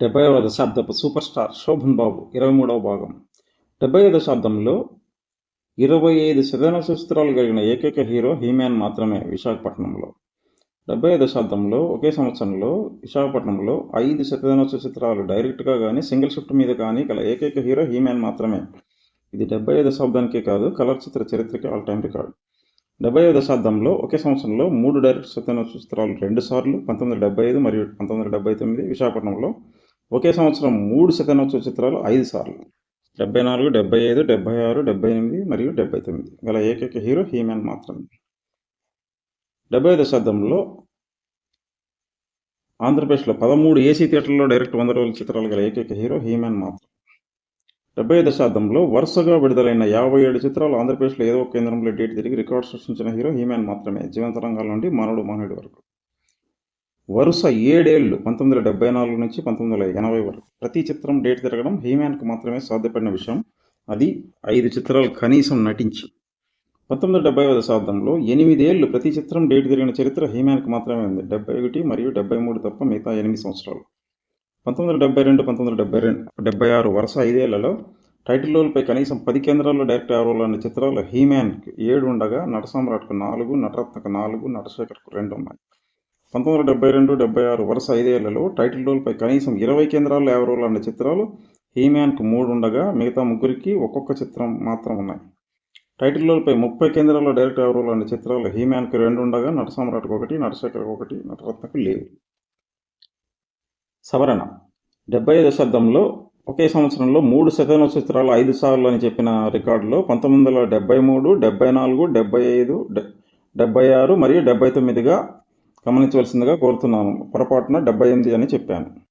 డెబ్బైవ దశాబ్దపు super star Shobhan Babu ఇరవై మూడవ భాగం. డెబ్బైవ దశాబ్దంలో ఇరవై ఐదు శతన చిత్రాలు కలిగిన ఏకైక హీరో హీమ్యాన్ మాత్రమే విశాఖపట్నంలో. డెబ్బై దశాబ్దంలో ఒకే సంవత్సరంలో విశాఖపట్నంలో ఐదు శతదినోత్సవ చిత్రాలు డైరెక్ట్గా కానీ సింగిల్ షిఫ్ట్ మీద కానీ గల ఏకైక హీరో హీమ్యాన్ మాత్రమే. ఇది డెబ్బై దశాబ్దానికే కాదు కలర్ చిత్ర చరిత్రకి ఆల్ టైం రికార్డ్. డెబ్బై దశాబ్దంలో ఒకే సంవత్సరంలో మూడు డైరెక్ట్ శతదినోత్సవ చిత్రాలు రెండు సార్లు పంతొమ్మిది వందల డెబ్బై ఐదు మరియు పంతొమ్మిది వందల డెబ్బై తొమ్మిది విశాఖపట్నంలో ఒకే సంవత్సరం మూడు శతనోత్సవ చిత్రాలు ఐదు సార్లు. డెబ్బై నాలుగు డెబ్బై ఐదు డెబ్బై ఆరు డెబ్బై ఎనిమిది మరియు డెబ్బై తొమ్మిది. గల ఏకైక హీరో హీమాన్ మాత్రమే. డెబ్బై దశాబ్దంలో ఆంధ్రప్రదేశ్లో పదమూడు ఏసీ థియేటర్లో డైరెక్ట్ వంద రోజుల చిత్రాలు గల ఏకైక హీరో హీమాన్ మాత్రం. డెబ్బై దశాబ్దంలో వరుసగా విడుదలైన యాభై ఏడు చిత్రాలు ఆంధ్రప్రదేశ్లో ఏదో ఒక కేంద్రంలో డేట్ తిరిగి రికార్డు సృష్టించిన హీరో హీమాన్ మాత్రమే. జీవంత రంగాల నుండి మానవుడు మానవుడి వరకు. వరుస ఏడేళ్ళు పంతొమ్మిది వందల డెబ్బై నాలుగు నుంచి పంతొమ్మిది వందల ఎనభై వరకు. ప్రతి చిత్రం డేట్ తిరగడం హీమ్యాన్కు మాత్రమే సాధ్యపడిన విషయం. అది ఐదు చిత్రాలు కనీసం నటించి. పంతొమ్మిది వందల డెబ్బై దశాబ్దంలో ఎనిమిదేళ్ళు ప్రతి చిత్రం డేట్ తిరిగిన చరిత్ర హీమాన్కి మాత్రమే ఉంది. డెబ్బై ఒకటి మరియు డెబ్బై మూడు తప్ప మిగతా ఎనిమిది సంవత్సరాలు. పంతొమ్మిది వందల డెబ్బై రెండు పంతొమ్మిది వందల డెబ్బై రెండు డెబ్బై ఆరు వరుస ఐదేళ్ళలో టైటిల్ రోల్పై కనీసం పది కేంద్రాల్లో డైరెక్ట్ ఎవరు అనే చిత్రాలు హీమ్యాన్కి ఏడు ఉండగా నటసామ్రాట్కు నాలుగు నటరత్నకు నాలుగు నటశేఖర్కు రెండు ఉన్నాయి. పంతొమ్మిది వందల డెబ్బై రెండు డెబ్బై ఆరు వరుస ఐదేళ్ళలో టైటిల్ రోల్పై కనీసం ఇరవై కేంద్రాల్లో ఎవరు అనే చిత్రాలు హీమ్యాన్కు మూడు ఉండగా మిగతా ముగ్గురికి ఒక్కొక్క చిత్రం మాత్రం ఉన్నాయి. టైటిల్ రోల్పై ముప్పై కేంద్రాల్లో డైరెక్ట్ ఎవరు అనే చిత్రాలు హీమ్యాన్కు రెండు ఉండగా నటసామ్రాట్కు ఒకటి నటశేఖర్కి ఒకటి నటరత్నకు లేవు. సవరణ. డెబ్బై దశాబ్దంలో ఒకే సంవత్సరంలో మూడు శతదిన చిత్రాలు ఐదు సార్లు అని చెప్పిన రికార్డులో పంతొమ్మిది వందల డెబ్బై మూడు డెబ్బై నాలుగు డెబ్బై ఐదు డెబ్బై ఆరు మరియు డెబ్బై తొమ్మిదిగా గమనించవలసిందిగా కోరుతున్నాను. పొరపాటున డెబ్బై ఎనిమిది అని చెప్పాను.